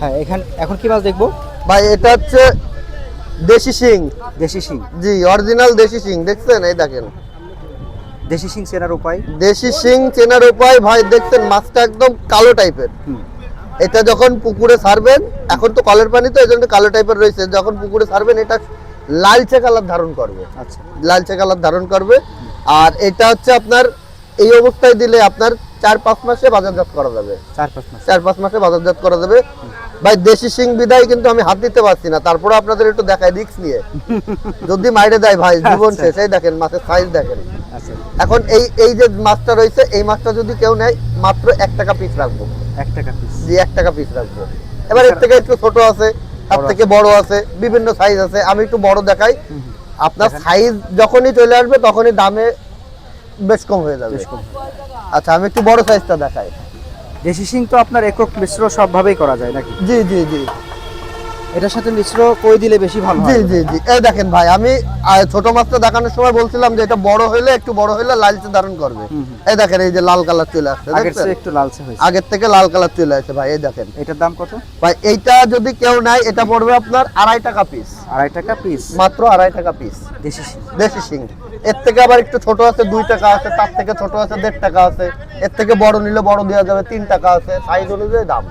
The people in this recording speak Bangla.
হ্যাঁ এখানে এখন কি মাছ দেখব? ভাই এটা হচ্ছে দেশি শিং। দেশি শিং? জি অরিজিনাল দেশি শিং। দেখছেন? এই দেখেন। দেশি শিং চেনার উপায়? দেশি শিং চেনার উপায় ভাই দেখছেন? মাছটা একদম কালো টাইপের। এটা যখন পুকুরে ছাড়বেন এখন তো কলের পানি তো এই জন্য কালো টাইপের রয়েছে। যখন পুকুরে ছাড়বেন এটা লালচে কালার ধারণ করবে। আচ্ছা। লালচে কালার ধারণ করবে। আর এটা হচ্ছে আপনার এই অবস্থায় দিলে আপনার চার পাঁচ মাসে বাজারজাত করা যাবে। চার পাঁচ মাস। চার পাঁচ মাসে বাজারজাত করা যাবে। ভাই দেশি সিং বিদায় কিন্তু আমি হাত দিতে পারছি না। তারপরে আপনাদের একটু দেখাই রিক্স নিয়ে। যদি মাইরে দেয় ভাই জীবন আচ্ছা। শেষ। এই দেখেন মাছের সাইজ দেখেন। আচ্ছা। এখন এই এই যে মাছটা রয়েছে এই মাছটা যদি কেউ নেয় মাত্র এক টাকা পিস রাখব। এক টাকা পিস জি এক টাকা পিস রাখব। এবার এর থেকে একটু ছোট আছে তার থেকে বড় আছে বিভিন্ন সাইজ আছে। আমি একটু বড় দেখাই। আপনার সাইজ যখনই চলে আসবে তখনই দামে বেশ কম হয়ে যাবে। আচ্ছা আমি একটু বড় সাইজটা দেখাই। দেশি শিং তো আপনার একক মিশ্র সবভাবেই করা যায় নাকি? জি জি জি। এটার সাথে মিশ্র কই দিলে বেশি ভালো জি জি জি। এই দেখেন ভাই আমি ছোট মাছটা দেখানোর সময় বলছিলাম যে এটা বড় হলে একটু বড় হলে লালচে ধারণ করবে। এই দেখেন এই যে লাল কালার চলে আসছে আগের? চেয়ে একটু লালচে হয়েছে। আগের থেকে লাল কালার চলে আসছে ভাই এই দেখেন। এটার দাম কত? ভাই এইটা যদি কেউ নেয় এটা পড়বে আপনার আড়াই টাকা পিস আড়াই টাকা পিস মাত্র আড়াই টাকা পিস দেশি শিং। দেশি সিং এর থেকে আবার একটু ছোট আছে দুই টাকা আছে তার থেকে ছোট আছে দেড় টাকা আছে। এর থেকে বড় নিলে বড় দেওয়া যাবে তিন টাকা আছে। সাইজ অনুযায়ী দাম।